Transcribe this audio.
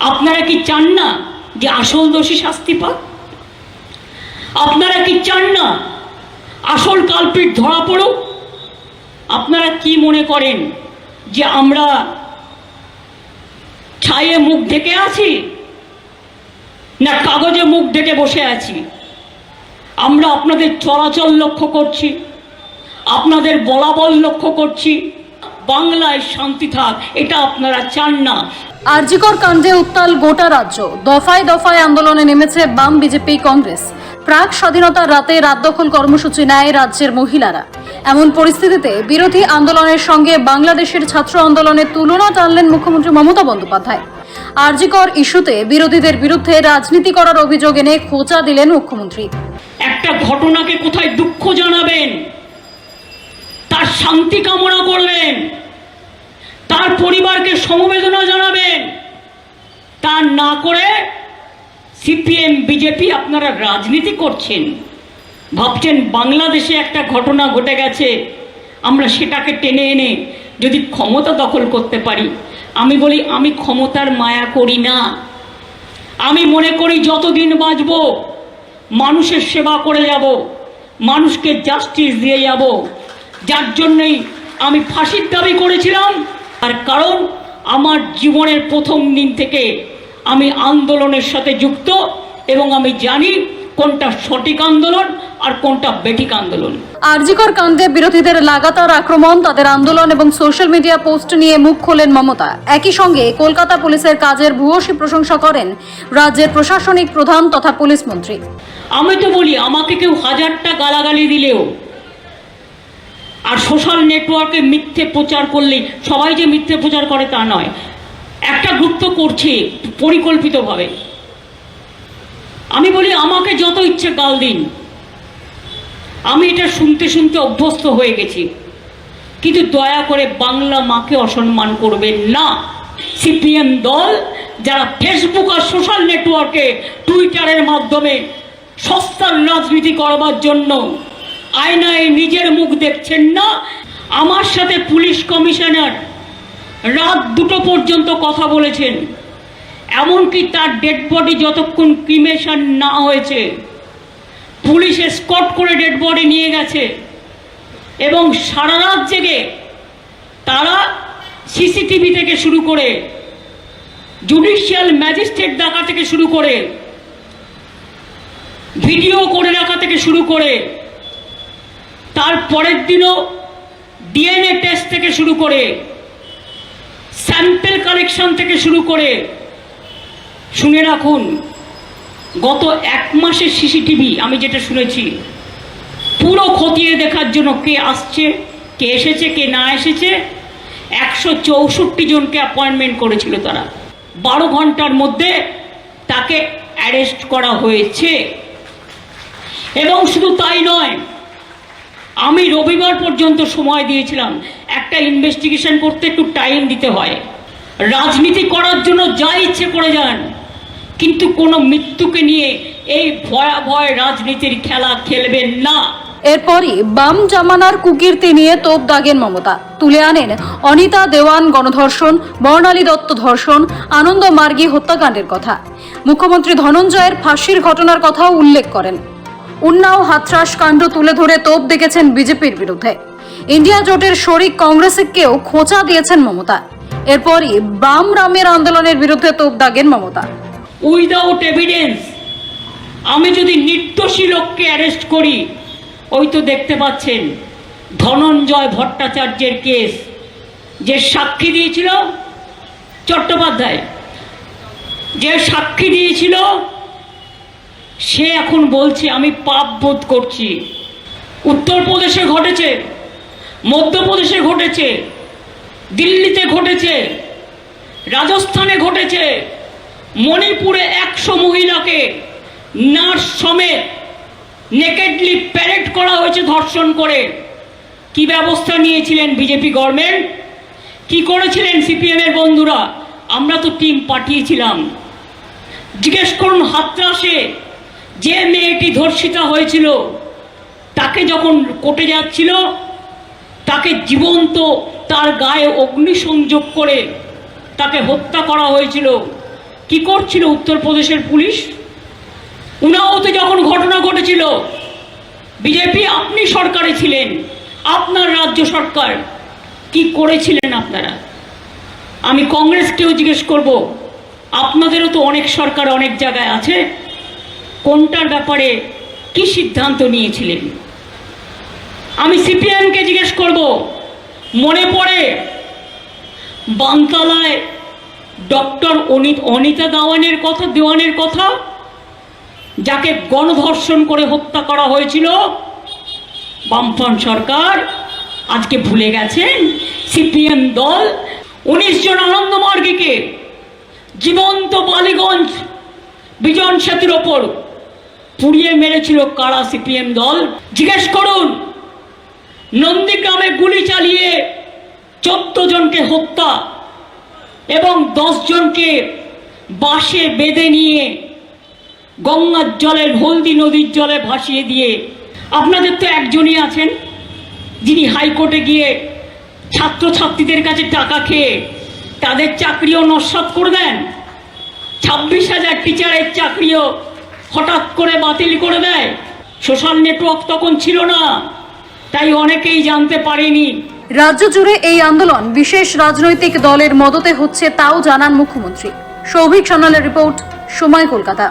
আপনারা কি চান না যে আসল দোষী শাস্তি পাক? আপনারা কি চান না আসল কালপিট ধরা পড়ুক? আপনারা কি মনে করেন যে আমরা ছায়ে মুখ ঢেকে আছি? না কাগজে মুখ ঢেকে বসে আছি? আমরা আপনাদের চলাচল লক্ষ্য করছি, আপনাদের বলাবল লক্ষ্য করছি। বাংলায় শান্তি থাক, এটা আপনারা চান না। আরজিকর কাণ্ডে উত্তাল গোটা রাজ্য। দফায় দফায় আন্দোলনে নেমেছে বাম বিজেপি কংগ্রেস। প্রাক স্বাধীনতার রাতে রাত দখল কর্মসূচি নেয় রাজ্যের মহিলারা। এমন পরিস্থিতিতে বিরোধী আন্দোলনের সঙ্গে বাংলাদেশের ছাত্র আন্দোলনের তুলনা টানলেন মুখ্যমন্ত্রী মমতা বন্দ্যোপাধ্যায়। আরজিকর ইস্যুতে বিরোধীদের বিরুদ্ধে রাজনীতি করার অভিযোগ এনে খোঁচা দিলেন মুখ্যমন্ত্রী। একটা ঘটনাকে কোথায় দুঃখ জানাবেন? তার শান্তি কামনা করবেন তার পরিবারকে সমবেদনা জানাবেন। তা না করে সিপিএম, বিজেপি আপনারা রাজনীতি করছেন। ভাবছেন বাংলাদেশে একটা ঘটনা ঘটে গেছে। আমরা সেটাকে টেনে এনে যদি ক্ষমতা দখল করতে পারি, আমি বলি, আমি ক্ষমতার মায়া করি না। আমি মনে করি, যতদিন বাঁচব, মানুষের সেবা করে যাব, মানুষকে জাস্টিস দিয়ে যাব। যার জন্যই আমি ফাঁসির দাবি করেছিলাম আর কারণ আমার জীবনের প্রথম দিন থেকে আমি আন্দোলনের সাথে যুক্ত এবং আমি জানি কোনটা সঠিক আন্দোলন আর কোনটা বেঠিক আন্দোলন। আরজিকর কাণ্ডে বিরোধীদের লাগাতার আক্রমণ তাদের আন্দোলন এবং সোশ্যাল মিডিয়া পোস্ট নিয়ে মুখ খোলেন মমতা। একই সঙ্গে কলকাতা পুলিশের কাজের ভূয়সী প্রশংসা করেন রাজ্যের প্রশাসনিক প্রধান তথা পুলিশ মন্ত্রী। আমি তো বলি আমাকে কেউ হাজারটা গালাগালি দিলেও আর সোশ্যাল নেটওয়ার্কে মিথ্যে প্রচার করলে সবাই যে মিথ্যে প্রচার করে তা নয়। একটা গ্রুপ তো করছে পরিকল্পিতভাবে। আমি বলি, আমাকে যত ইচ্ছে গাল দিন। আমি এটা শুনতে শুনতে অভ্যস্ত হয়ে গেছি। কিন্তু দয়া করে বাংলা মাকে অসম্মান করবেন না। সিপিএম দল, যারা ফেসবুক আর সোশ্যাল নেটওয়ার্কে টুইটারের মাধ্যমে সস্তার রাজনীতি করবার জন্য আয়নায় নিজের মুখ দেখছেন না। আমার সাথে পুলিশ কমিশনার রাত দুটো পর্যন্ত কথা বলেছেন। এমনকি তার ডেড বডি যতক্ষণ ক্রিমেশন না হয়েছে, পুলিশ স্কট করে ডেড বডি নিয়ে গেছে। এবং সারা রাত জেগে তারা সিসিটিভি থেকে শুরু করে জুডিশিয়াল ম্যাজিস্ট্রেট ডাকা থেকে শুরু করে ভিডিও করে রাখা থেকে শুরু করে পরের দিনও ডিএনএ টেস্ট থেকে শুরু করে স্যাম্পেল কালেকশন থেকে শুরু করে, শুনে রাখুন, গত এক মাসের সিসিটিভি আমি যেটা শুনেছি, পুরো খতিয়ে দেখার জন্য কে আসছে, কে এসেছে, কে না এসেছে, একশো চৌষট্টি জনকে অ্যাপয়েন্টমেন্ট করেছিল তারা। বারো ঘণ্টার মধ্যে তাকে অ্যারেস্ট করা হয়েছে। এবং শুধু তাই নয় আমি রবিবার পর্যন্ত সময় দিয়েছিলাম। একটা ইনভেস্টিগেশন করতে একটু টাইম দিতে হয়। রাজনীতি করার জন্য যা ইচ্ছে করে যান। কিন্তু কোনো মৃত্যুকে নিয়ে এই ভয়াবহ রাজনীতির খেলা খেলবেন না। এরপরই বাম জামানার কুকীর্তি নিয়ে তোপ দাগেন মমতা। তুলে আনেন অনিতা দেওয়ান গণধর্ষণ, বর্ণালী দত্ত ধর্ষণ, আনন্দ মার্গী হত্যাকাণ্ডের কথা। মুখ্যমন্ত্রী ধনঞ্জয়ের ফাঁসির ঘটনার কথাও উল্লেখ করেন। উন্নাও হাতরাস কাণ্ড তুলে ধরে তোপ দেখেছেন বিজেপির বিরুদ্ধে। ইন্ডিয়া জোটের শরিক কংগ্রেসকেও খোঁচা দিয়েছেন মমতা। এরপরই বাম রামের আন্দোলনের বিরুদ্ধে তোপ দাগেন মমতা। উইদাউট এভিডেন্স আমি যদি নির্দোষী লোককে অ্যারেস্ট করি, ওই তো দেখতে পাচ্ছেন ধনঞ্জয় ভট্টাচার্যের কেস, যে সাক্ষী দিয়েছিল চট্টোপাধ্যায়। যে সাক্ষী দিয়েছিল সে এখন বলছে, আমি পাপ বোধ করছি। উত্তরপ্রদেশে ঘটেছে, মধ্যপ্রদেশে ঘটেছে, দিল্লিতে ঘটেছে, রাজস্থানে ঘটেছে, মণিপুরে একশো মহিলাকে নার্স সমেত নেকেডলি প্যারেড করা হয়েছে ধর্ষণ করে। কি ব্যবস্থা নিয়েছিলেন বিজেপি গভর্নমেন্ট কি করেছিলেন সিপিএমের বন্ধুরা? আমরা তো টিম পাঠিয়েছিলাম। জিজ্ঞেস করুন হাতরাসে যে মেয়েটি ধর্ষিতা হয়েছিল, তাকে যখন কোটে যাচ্ছিল, তাকে জীবন্ত তার গায়ে অগ্নিসংযোগ করে তাকে হত্যা করা হয়েছিল। কি করছিল উত্তরপ্রদেশের পুলিশ? উনাওতে যখন ঘটনা ঘটেছিল, বিজেপি, আপনি সরকারে ছিলেন, আপনার রাজ্য সরকার, কি করেছিলেন আপনারা? আমি কংগ্রেসকেও জিজ্ঞেস করব, আপনাদেরও তো অনেক সরকার অনেক জায়গায় আছে কোনটার ব্যাপারে কি সিদ্ধান্ত নিয়েছিলেন? আমি সিপিএমকে জিজ্ঞেস করব। মনে পড়ে বানতলায় ডক্টর অনিত অনিতা দাওয়ানের কথা, দেওয়ানের কথা, যাকে গণধর্ষণ করে হত্যা করা হয়েছিল। বামফ্রন্ট সরকার আজকে ভুলে গেছেন, সিপিএম দল উনিশ জন আনন্দমার্গীকে জীবন্ত বালিগঞ্জ, বিজন সেতুর ওপর পুড়িয়ে মেরেছিল কারা সিপিএম দল? জিজ্ঞেস করুন। নন্দীগ্রামে গুলি চালিয়ে চোদ্দ জনকে হত্যা এবং জনকে বাসে বেঁধে নিয়ে গঙ্গার জলে, হলদি নদীর জলে ভাসিয়ে দিয়ে। আপনাদের তো একজনই আছেন, যিনি হাইকোর্টে গিয়ে ছাত্রছাত্রীদের কাছে টাকা খেয়ে তাদের চাকরিও নস্বাত করে দেন। ছাব্বিশ হাজার টিচারের চাকরিও হঠাৎ করে বাতিল করে দেয়। সোশ্যাল নেটওয়ার্ক তখন ছিল না, তাই অনেকেই জানতে পারেনি। রাজ্য জুড়ে এই আন্দোলন বিশেষ রাজনৈতিক দলের মদতে হচ্ছে তাও জানান মুখ্যমন্ত্রী। সৌভিক সান্যালের রিপোর্ট, সময় কলকাতা।